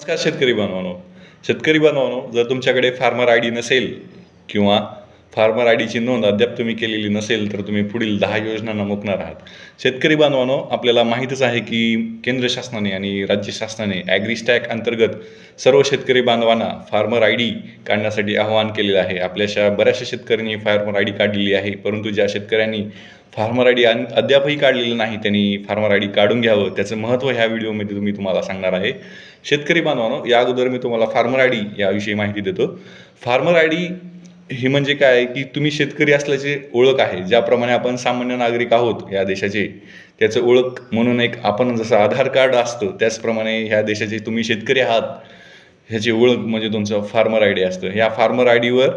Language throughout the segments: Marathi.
नमस्कार शेतकरी बांधवांनो. शेतकरी बांधवांनो जर तुमच्याकडे फार्मर आय डी नसेल किंवा फार्मर आय डीची नोंद अद्याप तुम्ही केलेली नसेल तर तुम्ही पुढील दहा योजनांना मुकणार आहात. शेतकरी बांधवांनो आपल्याला माहीतच आहे की केंद्र शासनाने आणि राज्य शासनाने ॲग्रीस्टॅक अंतर्गत सर्व शेतकरी बांधवांना फार्मर आय डी काढण्यासाठी आवाहन केलेलं आहे. आपल्याशा बऱ्याचशा शेतकऱ्यांनी फार्मर आय डी काढलेली आहे परंतु ज्या शेतकऱ्यांनी फार्मर आय डी अद्यापही काढलेलं नाही त्यांनी फार्मर आय डी काढून घ्यावं. त्याचं महत्त्व ह्या व्हिडिओमध्ये तुम्ही तुम्हाला सांगणार आहे. शेतकरी बांधवांनो या अगोदर मी तुम्हाला फार्मर आय डी याविषयी माहिती देतो. फार्मर आय डी हे म्हणजे काय की तुम्ही शेतकरी असल्याची ओळख आहे ज्याप्रमाणे आपण सामान्य नागरिक आहोत या देशाचे. त्याचं ओळख म्हणून एक आपण जसं आधार कार्ड असतं त्याचप्रमाणे ह्या देशाचे तुम्ही शेतकरी आहात ह्याची ओळख म्हणजे तुमचं फार्मर आय डी असतं. ह्या फार्मर आय डीवर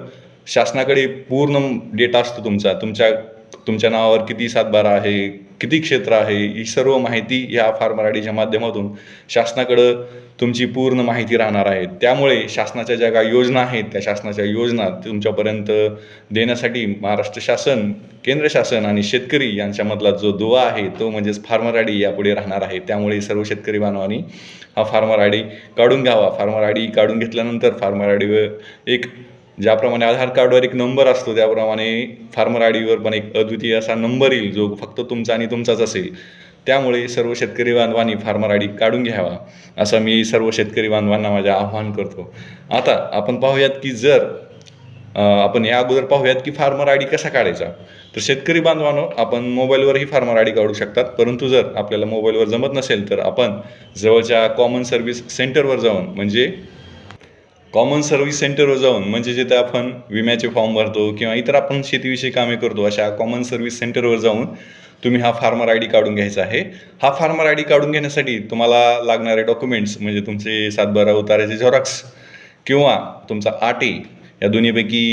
शासनाकडे पूर्ण डेटा असतो तुमचा. तुमच्या तुमच्या नावावर किती सातबारा आहे किती क्षेत्र आहे ही सर्व माहिती या फार्मर मराठीच्या माध्यमातून शासनाकडं तुमची पूर्ण माहिती राहणार आहे. त्यामुळे शासनाच्या ज्या काही योजना आहेत त्या शासनाच्या योजना तुमच्यापर्यंत देण्यासाठी महाराष्ट्र शासन केंद्र शासन आणि शेतकरी यांच्यामधला जो दुवा आहे तो म्हणजेच फार्मर आय डी यापुढे राहणार आहे. त्यामुळे सर्व शेतकरी बांधवांनी हा फार्मर आय डी काढून घ्यावा. फार्मर आय डी काढून घेतल्यानंतर फार्मर आय डीवर एक ज्याप्रमाणे आधार कार्डवर एक नंबर असतो त्याप्रमाणे फार्मर आय डीवर पण एक अद्वितीय असा नंबर येईल जो फक्त तुमचा आणि तुमचाच असेल. त्यामुळे सर्व शेतकरी बांधवांनी फार्मर आय डी काढून घ्यावा असं मी सर्व शेतकरी बांधवांना माझ्या आव्हान करतो. आता आपण पाहूयात की जर आपण या अगोदर पाहूयात की फार्मर आय डी कसा काढायचा तर शेतकरी बांधवांनो आपण मोबाईलवरही फार्मर आय डी काढू शकतात परंतु जर आपल्याला मोबाईलवर जमत नसेल तर आपण जवळच्या कॉमन सर्व्हिस सेंटरवर जाऊन म्हणजे कॉमन सर्व्हिस सेंटरवर जाऊन म्हणजे जिथे आपण विम्याचे फॉर्म भरतो किंवा इतर आपण शेतीविषयी कामे करतो अशा कॉमन सर्व्हिस सेंटरवर जाऊन तुम्ही हा फार्मर आय डी काढून घ्यायचा आहे. हा फार्मर आय डी काढून घेण्यासाठी तुम्हाला लागणारे डॉक्युमेंट्स म्हणजे तुमचे सातबारा उताराचे झेरॉक्स किंवा तुमचा आटे या दोन्हीपैकी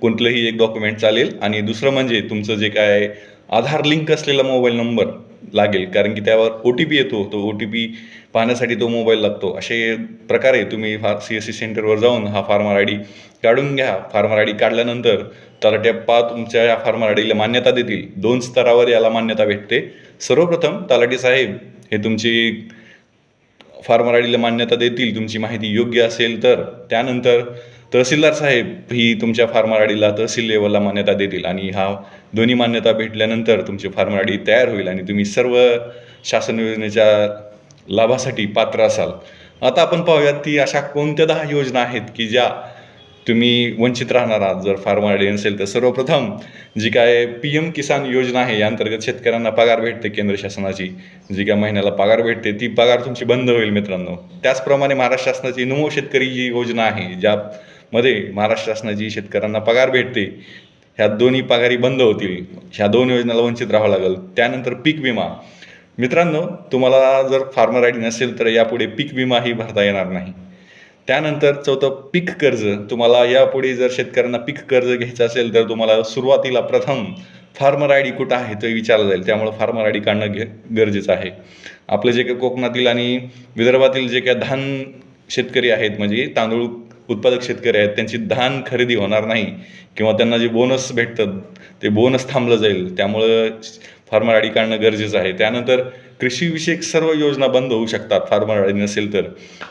कोणतंही एक डॉक्युमेंट चालेल. आणि दुसरं म्हणजे तुमचं जे काय आधार लिंक असलेला मोबाईल नंबर लागेल कारण की त्यावर ओ टी पी येतो तो ओ टी पी पाहण्यासाठी तो मोबाईल लागतो. असे प्रकारे तुम्ही फार सी एस सी सेंटरवर जाऊन हा फार्मर आय डी काढून घ्या. फार्मर आय डी काढल्यानंतर तलाट्याप्पा तुमच्या या फार्मर आय डीला मान्यता देतील. दोन स्तरावर याला मान्यता भेटते. सर्वप्रथम तलाठी साहेब हे तुमची फार्मर आय डीला मान्यता देतील तुमची माहिती योग्य असेल तर. त्यानंतर तहसीलदार साहेब ही तुमच्या फार्मराडीला तहसील लेवलला मान्यता देतील आणि हा दोन्ही मान्यता भेटल्यानंतर तुमची फार्मर तयार होईल आणि तुम्ही सर्व शासन योजनेच्या लाभासाठी पात्र असाल. आता आपण पाहूयात ती अशा कोणत्या दहा योजना आहेत की ज्या तुम्ही वंचित राहणार आहात? जर फार्मराडी नसेल तर सर्वप्रथम जी काय पी एम किसान योजना आहे या अंतर्गत शेतकऱ्यांना पगार भेटते केंद्र शासनाची. जी काय महिन्याला पगार भेटते ती पगार तुमची बंद होईल मित्रांनो. त्याचप्रमाणे महाराष्ट्र शासनाची नमो शेतकरी जी योजना आहे ज्या मध्ये महाराष्ट्र शासनाची शेतकऱ्यांना पगार भेटते ह्या दोन्ही पगारी बंद होतील. ह्या दोन योजनाला वंचित राहावं लागेल. त्यानंतर पीक विमा. मित्रांनो तुम्हाला जर फार्मर आय डी नसेल तर यापुढे पीक विमाही भरता येणार नाही. त्यानंतर चौथं पीक कर्ज. तुम्हाला यापुढे जर शेतकऱ्यांना पीक कर्ज घ्यायचं असेल तर तुम्हाला सुरुवातीला प्रथम फार्मर आय डी कुठं आहे ते विचारलं जाईल. त्यामुळं फार्मर आय डी काढणं घे गरजेचं आहे. आपलं जे काही कोकणातील आणि विदर्भातील जे काही धान शेतकरी आहेत म्हणजे तांदूळ उत्पादक शेतकरी आहेत त्यांची धान खरेदी होणार नाही किंवा त्यांना जे बोनस भेटतं ते बोनस थांबलं जाईल. त्यामुळं फार्मर आय काढणं गरजेचं आहे. त्यानंतर कृषीविषयक सर्व योजना बंद होऊ शकतात. फार्मर आयडी नसेल तर.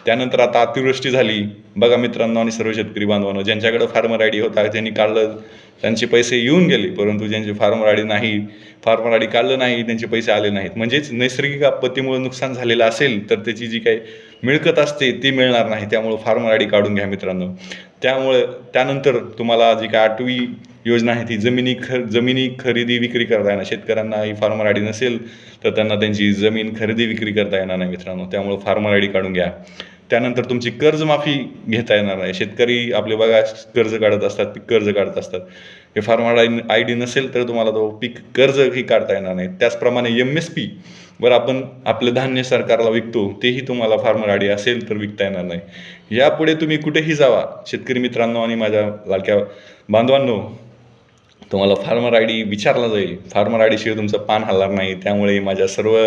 त्यानंतर आता अतिवृष्टी झाली. बघा मित्रांनो आणि सर्व शेतकरी बांधवांनो ज्यांच्याकडे फार्मर आय डी होता त्यांनी काढलं. त्यांचे पैसे येऊन गेले परंतु ज्यांचे फार्मर आय डी नाही फार्मर आय डी काढलं नाही त्यांचे पैसे आले नाहीत. म्हणजेच नैसर्गिक आपत्तीमुळे नुकसान झालेलं असेल तर त्याची जी काही मिळकत असते ती मिळणार नाही. त्यामुळं फार्मर आय डी काढून घ्या मित्रांनो. त्यामुळे त्यानंतर तुम्हाला जी काय आठवी योजना आहे ती जमिनी ख जमिनी खरेदी विक्री करता येणार. शेतकऱ्यांना ही फार्मर आय डी नसेल तर त्यांना त्यांची जमीन खरेदी विक्री करता येणार नाही मित्रांनो. त्यामुळं फार्मर आय डी काढून घ्या. त्यानंतर तुमची कर्जमाफी घेता येणार नाही. शेतकरी आपले बघा कर्ज काढत असतात पीक कर्ज काढत असतात. हे फार्मर आय आय डी नसेल तर तुम्हाला तो पीक कर्जही काढता येणार नाही. त्याचप्रमाणे एम एस पी वर आपण आपलं धान्य सरकारला विकतो तेही तुम्हाला फार्मर आय डी असेल तर विकता येणार नाही. यापुढे तुम्ही कुठेही जावा शेतकरी मित्रांनो आणि माझ्या लाडक्या बांधवांनो तुम्हाला फार्मर आय डी विचारला जाईल. फार्मर आय डीशिवाय तुमचं पान हलणार नाही. त्यामुळे माझ्या सर्व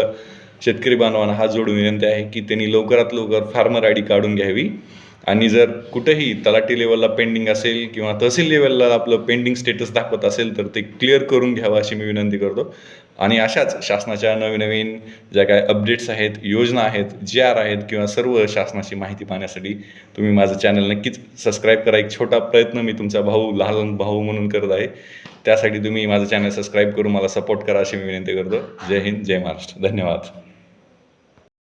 शेतकरी बांधवांना हात जोडून विनंती आहे की त्यांनी लवकरात लवकर फार्मर आय डी काढून घ्यावी. आणि जर कुठेही तलाठी लेवलला पेंडिंग असेल किंवा तहसील लेवलला आपलं पेंडिंग स्टेटस दाखवत असेल तर ते क्लिअर करून घ्यावं अशी मी विनंती करतो. आणि अशाच शासनाच्या नवीन नवीन ज्या काय अपडेट्स आहेत योजना आहेत जे आर आहेत किंवा सर्व शासनाची माहिती पाहण्यासाठी तुम्ही माझं चॅनल नक्कीच सबस्क्राईब करा. एक छोटा प्रयत्न मी तुमचा भाऊ लहान भाऊ म्हणून करत आहे. त्यासाठी तुम्ही माझं चॅनल सबस्क्राईब करून मला सपोर्ट करा अशी मी विनंती करतो. जय हिंद जय महाराष्ट्र. धन्यवाद.